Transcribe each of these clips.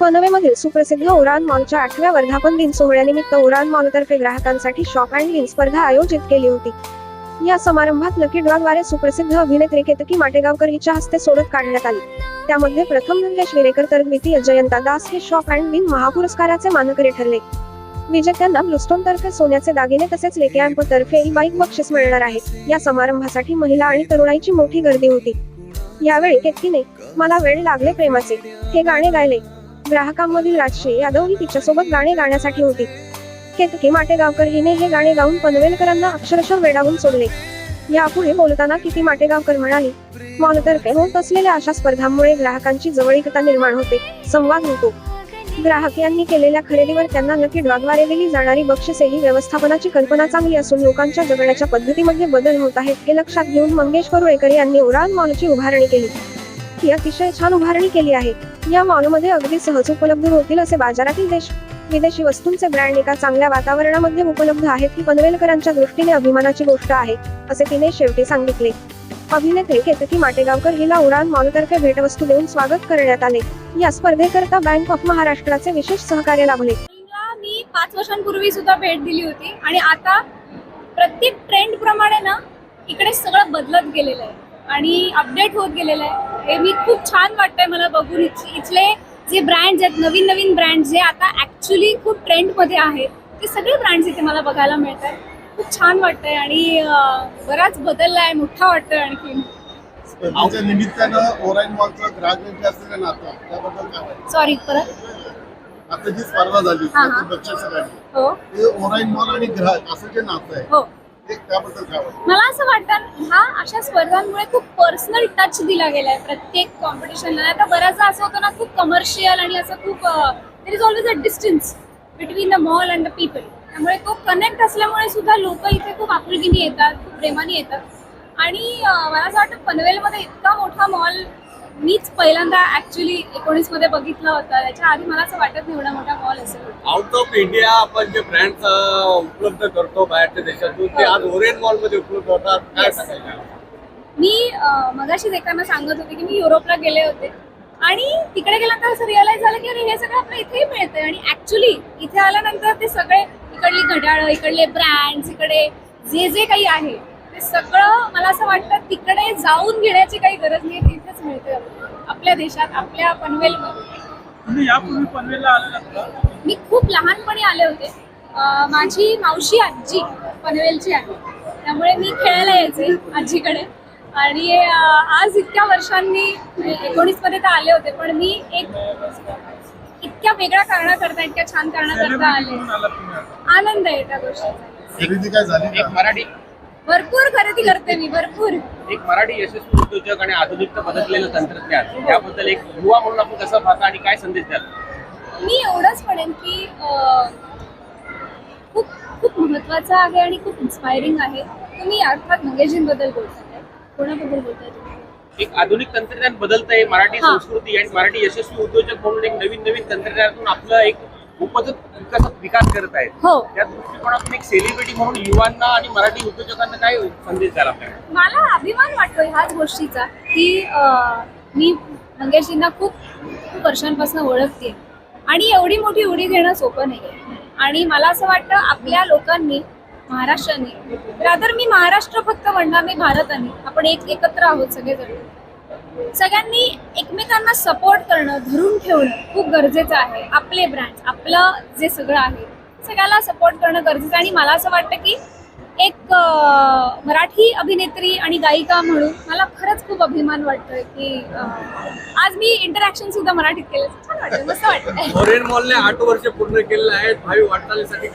पनवेमधील सुप्रसिद्ध उडान मॉलच्या आठव्या वर्धापन दिन सोहळ्यानिमित्त उडान मॉलतर्फे ग्राहकांसाठी शॉप अँड लिन स्पर्धा आयोजित केली होती. या समारंभात लकी ड्रॉद्वारे सुप्रसिद्ध अभिनेत्री केतकी माटेगावकर हिच्या हस्ते सोडत काढण्यात आली. त्यामध्ये प्रथम म्हणजे नंदेश विरेकर तर द्वितीय जयंता दास हे शॉप अँड लिन महापुरस्काराचे मानकरी ठरले. विजेत्यांना ब्लूस्टोन तर्फे सोन्याचे दागिने तसेच लेकॅम्प तर्फे बाईक बक्षीस मिळणार आहे. या समारंभासाठी महिला आणि तरुणाईची मोठी गर्दी होती. यावेळी केतकीने मला वेळ लागले प्रेमाचे. हे गाणे गायले. ग्राहकांमधील राजश्री यादव ही तिच्यासोबत गाणे गाण्यासाठी होती. केतकी माटेगावकर हिने हे गाणे गाऊन पनवेलकरांना अक्षरशः वेडावून सोडले. यापुढे बोलताना किती माटेगावकर म्हणाली मॉलतर्फे होत असलेल्या अशा स्पर्धांमुळे ग्राहकांची जवळीकता निर्माण होते संवाद होतो. ग्राहक यांनी केलेल्या खरेदीवर त्यांना नक्की ड्रॉद्वारे दिली जाणारी बक्षिसे ही व्यवस्थापनाची कल्पना चांगली असून लोकांच्या जगण्याच्या पद्धतीमध्ये बदल होत आहेत हे लक्षात घेऊन मंगेश करुळेकर यांनी उडान मॉलची उभारणी केली. ही अतिशय छान उभारणी केली आहे. या मॉलमध्ये अगदी सहज उपलब्ध होतील असे बाजारातील देश विदेशी वस्तूंचे ब्रँड एका चांगल्या वातावरणामध्ये उपलब्ध आहेत ही पनवेलकरांच्या दृष्टीने अभिमानाची गोष्ट आहे असे तिने शेवटी सांगितले. अभिनेत्री केतकी माटेगावकर हिला उडान मॉलतर्फे भेटवस्तू देऊन स्वागत करण्यात आले. या स्पर्धेकरता बँक ऑफ महाराष्ट्राचे विशेष सहकार्य लाभले. मी पाच वर्षांपूर्वी सुद्धा भेट दिली होती आणि आता प्रत्येक ट्रेंड प्रमाणे ना इकडे सगळं बदलत गेलेलं आहे आणि अपडेट होत गेलेलं आहे. हे मी खूप छान वाटतंय मला बघून. इथ- इथले जे ब्रँड्स आहेत नवीन नवीन ब्रँड जे आता ऍक्च्युली खूप ट्रेंडमध्ये आहेत ते सगळे ब्रँड्स इथे मला बघायला मिळतात. खूप छान वाटतंय आणि बराच बदलला आहे मोठा वाटतोय आणखी स्पर्धेच्या निमित्तानं ओराईन मॉलचं ग्राहकांची असलेलं नातं त्याबद्दल काय वाटतं? सॉरी परत? आता जी स्पर्धा झाली हा, मॉल आणि ग्राहक असं जे नातं आहे हो. मला असं वाटतं ह्या अशा स्पर्धांमुळे खूप पर्सनल टच दिला गेलाय प्रत्येक कॉम्पिटिशनला आता बऱ्याचदा असं होतं ना खूप कमर्शियल आणि असं खूप there is always a distance between the mall and the people त्यामुळे तो कनेक्ट असल्यामुळे सुद्धा लोक इथे खूप आपुलकीने येतात खूप प्रेमाने येतात. आणि मला असं वाटतं पनवेलमध्ये इतका मोठा मॉल मीच पहिल्यांदा ऍक्च्युली एकोणीसमध्ये बघितला होता. त्याच्या आधी मला असं वाटत नाही एवढा मोठा मॉल असेल. आउट ऑफ इंडिया आपण जे ब्रँड उपलब्ध करतो बाहेरच्या देशातून ते आज ओरियन मॉलमध्ये उपलब्ध होतात. काय. सांगायचं मी मगाशीच एकांना सांगत होते की मी युरोपला गेले होते. आणि तिकडे गेल्यानंतर असं रिअलाइज झालं की अरे हे सगळं आपलं इथेही मिळतंय. आणि ऍक्च्युली इथे आल्यानंतर ते सगळे इकडली घड्याळं इकडले ब्रँड्स इकडे जे जे काही आहे ते सगळं मला असं वाटतं जाऊन घेण्याची काही गरज नाही तिथेच मिळतं. आपल्या देशात आपल्या पनवेलमध्ये. तुम्ही यापूर्वी पनवेलला आलेलात का मी खूप लहानपणी आले होते. अं, माझी मावशी आजी पनवेलची आहे. त्यामुळे मी खेळायला यायचे आजीकडे. आणि अं, आज इतक्या वर्षांनी एकोणीसमध्ये तर आले होते पण मी एक इतक्या वेगळ्या कारणाकरता इतक्या छान कारणाकरता आले. आनंद आहे त्या गोष्टीचा. खरेदी काय झाली एक मराठी भरपूर खरेदी करते मी भरपूर. एक मराठी यशस्वी उद्योजक आणि आधुनिकता बदललेलं तंत्रज्ञान याबद्दल एक युवा म्हणून आपण कसं पाहता आणि काय संदेश द्याल? मी एवढंच म्हणेन की अं, खूप खूप महत्वाचं आहे आणि खूप इन्स्पायरिंग आहे. तुम्ही अर्थात मंगेशजींबद्दल बोलताय. कोणाबद्दल बोलताय तुम्ही? एक आधुनिक तंत्रज्ञान बदलत आहे मराठी हा. संस्कृती आणि मराठी यशस्वी उद्योजक म्हणून एक नवीन नवीन तंत्रज्ञानातून आपलं एक उपजत विकासात विकास करत आहेत. हो. त्या दृष्टिकोनातून एक सेलिब्रिटी म्हणून युवांना आणि मराठी उद्योजकांना काय संदेश द्याल आपल्याला मला अभिमान वाटतो ह्याच गोष्टीचा की अं, मी मंगेशजींना खूप खूप वर्षांपासून ओळखते. आणि एवढी मोठी उडी घेणं सोपं नाही आणि मला असं वाटतं आपल्या लोकांनी महाराष्ट्राने रादर मी महाराष्ट्र फक्त म्हणणार नाही भारताने आपण एक एकत्र आहोत सगळेजण. सगळ्यांनी एकमेकांना सपोर्ट करणं धरून ठेवणं खूप गरजेचं आहे. आपले ब्रँड आपलं जे सगळं आहे सगळ्याला सपोर्ट करणं गरजेचं आहे. आणि मला असं वाटतं की एक मराठी अभिनेत्री आणि गायिका म्हणून मला खरंच खूप अभिमान वाटतोय की आज मी इंटरॅक्शन सुद्धा मराठीत केलं. छान वाटतं मस्त वाटतंय मॉलने आठ वर्ष पूर्ण केलेले आहेत भावी वाटचालीसाठी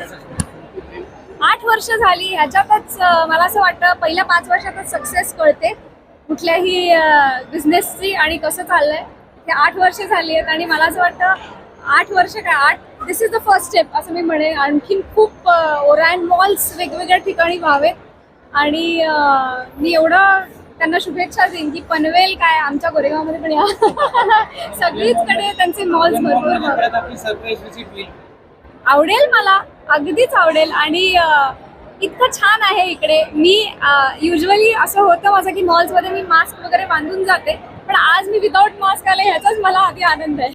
आठ वर्ष झाली ह्याच्यातच मला असं वाटतं पहिल्या पाच वर्षातच सक्सेस कळते. कुठल्याही बिझनेसची आणि कसं चाललंय ते आठ वर्ष झाली आहेत आणि मला असं वाटतं आठ वर्ष काय आठ this is the first step असं मी म्हणेन. आणखीन खूप ओरॅन मॉल्स वेगवेगळ्या ठिकाणी व्हावेत. आणि मी एवढं त्यांना शुभेच्छा देईन की पनवेल काय आमच्या गोरेगावमध्ये पण या. सगळीचकडे त्यांचे मॉल्स भरपूर आवडेल मला अगदीच आवडेल. आणि इतकं छान आहे इकडे. मी युजली असं होतं माझं की मॉल्समध्ये मी मास्क वगैरे बांधून जाते पण आज मी विदाऊट मास्क आले ह्याचाच मला आधी आनंद आहे.